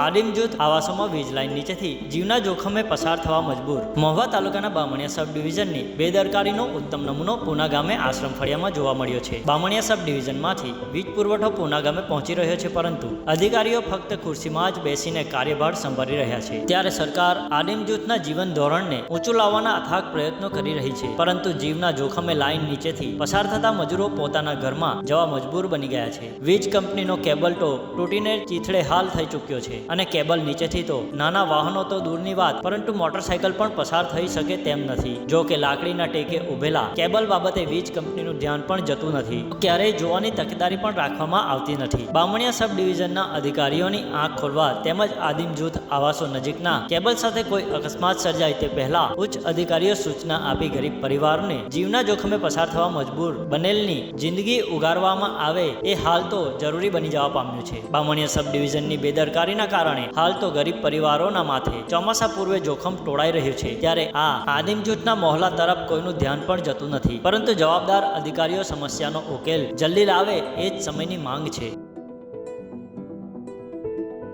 આદિમ જૂથ આવાસોમાં વીજ લાઇન નીચેથી જીવના જોખમે પસાર થવા મજબૂર. મહુવા તાલુકાના બામણિયા સબ ડિવિઝનની બેદરકારીનો ઉત્તમ નમૂનો પૂના ગામે આશ્રમ ફળિયામાં જોવા મળ્યો છે. બામણિયા સબ ડિવિઝનમાંથી વીજ પુરવઠો પૂના ગામે પહોંચી રહ્યો છે પરંતુ અધિકારીઓ ફક્ત ખુરશીમાં જ બેસીને કાર્યભાર સંભાળી રહ્યા છે. ત્યારે સરકાર આદિમ જૂથના જીવન ધોરણને ઊંચું લાવવાના અથાગ પ્રયત્નો કરી રહી છે. પરંતુ જીવના જોખમે લાઇન નીચેથી પસાર થતા મજૂરો પોતાના ઘરમાં જવા મજબૂર બની ગયા છે. વીજ કંપનીનો કેબલ ટો તૂટીને ચીથડે હાલ થઈ ચૂક્યો છે. અને કેબલ નીચેથી તો. નાના વાહનો તો દૂરની વાત, પરંતુ મોટરસાયકલ પણ પસાર થઈ શકે તેમ નથી. જો કે લાકડીના ટેકે ઉભેલા, કેબલ બાબતે વીજ કંપનીનું ધ્યાન પણ જતું નથી. ક્યારેય જોવાની તકેદારી પણ રાખવામાં આવતી નથી. બામણિયા સબ ડિવિઝનના અધિકારીઓની આંખ ખોલવા તેમજ આદિમ જૂથ આવાસો નજીકના કેબલ સાથે કોઈ અકસ્માત સર્જાય તે પહેલા ઉચ્ચ અધિકારીઓ સૂચના આપી ગરીબ પરિવારને, જીવના જોખમે પસાર થવા મજબૂર બનેલની જિંદગી ઉગારવામાં આવે એ હાલ તો જરૂરી બની જવા પામ્યું છે. બામણિયા સબ ડિવિઝનની બેદરકારીના કારણે હાલ તો ગરીબ પરિવારોના માથે ચોમાસા પૂર્વે જોખમ ટોળાઈ રહ્યું છે. ત્યારે આ આદિમ જૂથના મોહલા તરફ કોઈનું ધ્યાન પણ જતું નથી. પરંતુ જવાબદાર અધિકારીઓ સમસ્યાનો ઉકેલ જલ્દી લાવે એ જ સમયની માંગ છે.